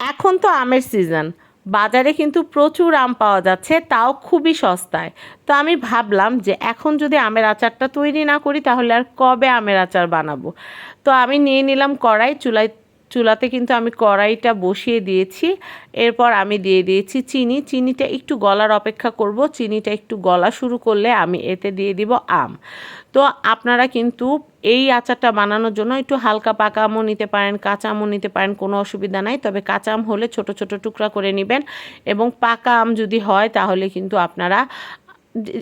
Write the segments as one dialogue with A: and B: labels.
A: এখন তো আমের সিজন বাজারে কিন্তু প্রচুর আম পাওয়া যাচ্ছে, তাও খুবই সস্তায়। তো আমি ভাবলাম যে এখন যদি আমের আচারটা তৈরি না করি, তাহলে আর কবে আমের আচার বানাবো? তো আমি নিয়ে নিলাম কড়াই, চুলায় চুলাতে কিন্তু আমি কড়াইটা বসিয়ে দিয়েছি। এরপর আমি দিয়ে দিয়েছি চিনি। চিনিটা একটু গলার অপেক্ষা করব। চিনিটা একটু গলা শুরু করলে আমি এতে দিয়ে দিব আম। তো আপনারা কিন্তু এই আচারটা বানানোর জন্য একটু হালকা পাকা আমও নিতে পারেন, কাঁচা আমও নিতে পারেন, কোনো অসুবিধা নাই। তবে কাঁচা আম হলে ছোট ছোট টুকরা করে নেবেন এবং পাকা আম যদি হয় তাহলে কিন্তু আপনারা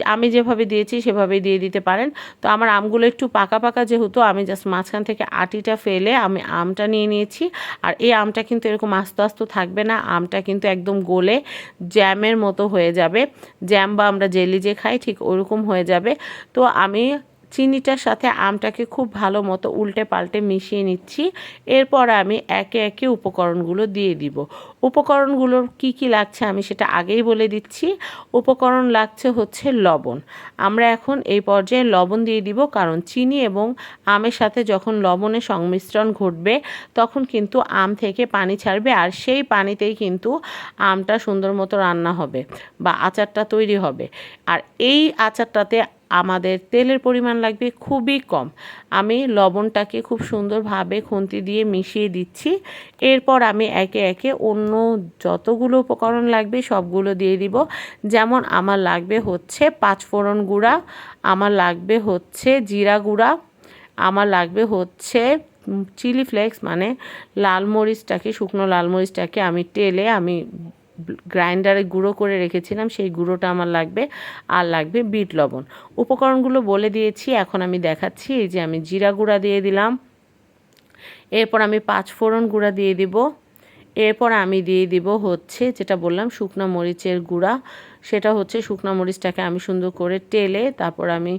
A: আমি যেভাবে দিয়েছি, সেভাবেই দিয়ে দিতে পারেন। তো আমার আমগুলো একটু পাকা পাকা যেহেতু, আমি জাস্ট মাঝখান থেকে আটিটা ফেলে আমি আমটা নিয়ে নিয়েছি। আর এই আমটা কিন্তু এরকম আস্তে আস্তে থাকবে না, আমটা কিন্তু একদম গোলে জ্যামের মতো হয়ে যাবে। জ্যাম বা আমরা জেলি যে খাই, ঠিক ওরকম হয়ে যাবে। তো আমি চিনিটার সাথে আমটাকে খুব ভালো মতো উল্টে পাল্টে মিশিয়ে নিচ্ছি। এরপর আমি একে একে উপকরণগুলো দিয়ে দিব। উপকরণগুলোর কি কি লাগছে আমি সেটা আগেই বলে দিচ্ছি। উপকরণ লাগছে হচ্ছে লবণ। আমরা এখন এই পর্যায়ে লবণ দিয়ে দিব কারণ চিনি এবং আমের সাথে যখন লবণের সংমিশ্রণ ঘটবে তখন কিন্তু আম থেকে পানি ছাড়বে আর সেই পানিতেই কিন্তু আমটা সুন্দর মতো রান্না হবে বা আচারটা তৈরি হবে। আর এই আচারটাতে আমাদের তেলের পরিমাণ লাগবে খুবই কম। আমি লবণটাকে খুব সুন্দরভাবে খুন্তি দিয়ে মিশিয়ে দিচ্ছি। এরপর আমি একে একে অন্য যতগুলো উপকরণ লাগবে সবগুলো দিয়ে দিব। যেমন আমার লাগবে হচ্ছে পাঁচফোড়ন গুঁড়া, আমার লাগবে হচ্ছে জিরা গুঁড়া, আমার লাগবে হচ্ছে চিলি ফ্লেক্স মানে লাল মরিচটাকে, শুকনো লাল মরিচটাকে আমি তেলে আমি গ্রাইন্ডারে গুঁড়ো করে রেখেছিলাম, সেই গুঁড়োটা আমার লাগবে, আর লাগবে বিট লবণ। উপকরণগুলো বলে দিয়েছি, এখন আমি দেখাচ্ছি, এই যে আমি জিরা গুঁড়া দিয়ে দিলাম। এরপর আমি পাঁচ ফোড়ন গুঁড়া দিয়ে দিব। এরপর আমি দিয়ে দিব হচ্ছে, যেটা বললাম, শুকনা মরিচের গুঁড়া। সেটা হচ্ছে শুকনা মরিচটাকে আমি সুন্দর করে টেলে, তারপর আমি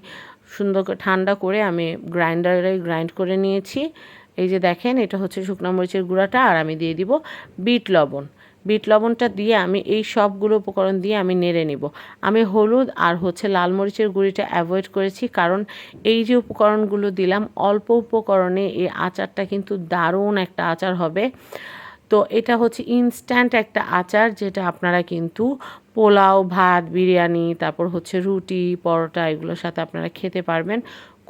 A: সুন্দর করে ঠান্ডা করে আমি গ্রাইন্ডারে গ্রাইন্ড করে নিয়েছি। এই যে দেখেন, এটা হচ্ছে শুকনা মরিচের গুঁড়াটা, আর আমি দিয়ে দিব বিট লবণ। বিট লবণটা দিয়ে আমি এই সবগুলো উপকরণ দিয়ে আমি নেড়ে নিব। আমি হলুদ আর হচ্ছে লাল মরিচের গুঁড়িটা অ্যাভয়েড করেছি কারণ এই যে উপকরণগুলো দিলাম, অল্প উপকরণে এই আচারটা কিন্তু দারুণ একটা আচার হবে। তো এটা হচ্ছে ইনস্ট্যান্ট একটা আচার যেটা আপনারা কিন্তু পোলাও, ভাত, বিরিয়ানি, তারপর হচ্ছে রুটি, পরোটা এগুলোর সাথে আপনারা খেতে পারবেন।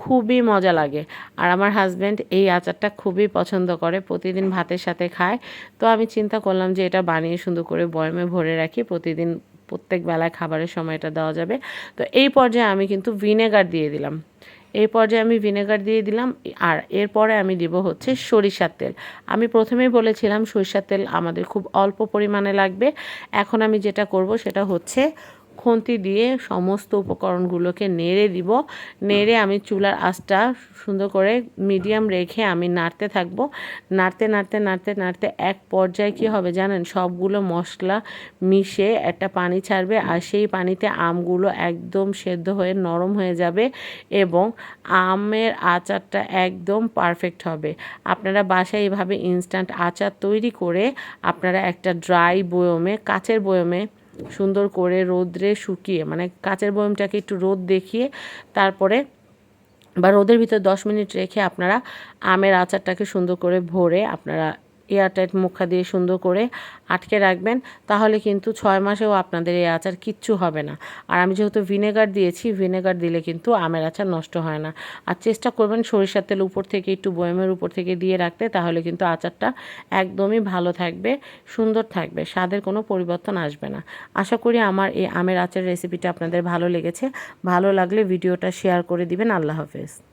A: খুবই মজা লাগে। আর আমার হাজব্যান্ড এই আচারটা খুবই পছন্দ করে, প্রতিদিন ভাতের সাথে খায়। তো আমি চিন্তা করলাম যে এটা বানিয়ে সুন্দর করে বয়মে ভরে রাখি, প্রতিদিন প্রত্যেক বেলায় খাবারের সময় এটা দেওয়া যাবে। তো এই পর্যায়ে আমি কিন্তু ভিনেগার দিয়ে দিলাম। এই পর্যায়ে আমি ভিনেগার দিয়ে দিলাম, আর এরপরে আমি দিব হচ্ছে সরিষার তেল। আমি প্রথমেই বলেছিলাম সরিষার তেল আমাদের খুব অল্প পরিমাণে লাগবে। এখন আমি যেটা করব সেটা হচ্ছে খুন্তি দিয়ে সমস্ত উপকরণগুলোকে নেড়ে দিব। নেড়ে আমি চুলার আঁচটা সুন্দর করে মিডিয়াম রেখে আমি নাড়তে থাকব। নাড়তে নাড়তে নাড়তে নাড়তে এক পর্যায়ে কী হবে জানেন? সবগুলো মশলা মিশে একটা পানি ছাড়বে আর সেই পানিতে আমগুলো একদম সেদ্ধ হয়ে নরম হয়ে যাবে এবং আমের আচারটা একদম পারফেক্ট হবে। আপনারা বাসায় এইভাবে ইনস্ট্যান্ট আচার তৈরি করে আপনারা একটা ড্রাই বয়মে কাচের বয়মে সুন্দর করে রোদ্রে শুকিয়ে মানে কাঁচের বয়মটাকে একটু রোদ দেখিয়ে, তারপরে বা রোদের ভিতর দশ মিনিট রেখে আপনারা আমের আচারটাকে সুন্দর করে ভরে আপনারা এয়ারটাইট মুখা দিয়ে সুন্দর করে আটকে রাখবেন, তাহলে কিন্তু ছয় মাসেও আপনাদের এই আচার কিচ্ছু হবে না। আর আমি যেহেতু ভিনেগার দিয়েছি, ভিনেগার দিলে কিন্তু আমের আচার নষ্ট হয় না। আর চেষ্টা করবেন সরিষার তেল উপর থেকে, একটু বয়মের উপর থেকে দিয়ে রাখতে, তাহলে কিন্তু আচারটা একদমই ভালো থাকবে, সুন্দর থাকবে, স্বাদের কোনো পরিবর্তন আসবে না। আশা করি আমার এই আমের আচার রেসিপিটা আপনাদের ভালো লেগেছে। ভালো লাগলে ভিডিওটা শেয়ার করে দিবেন। আল্লাহ হাফেজ।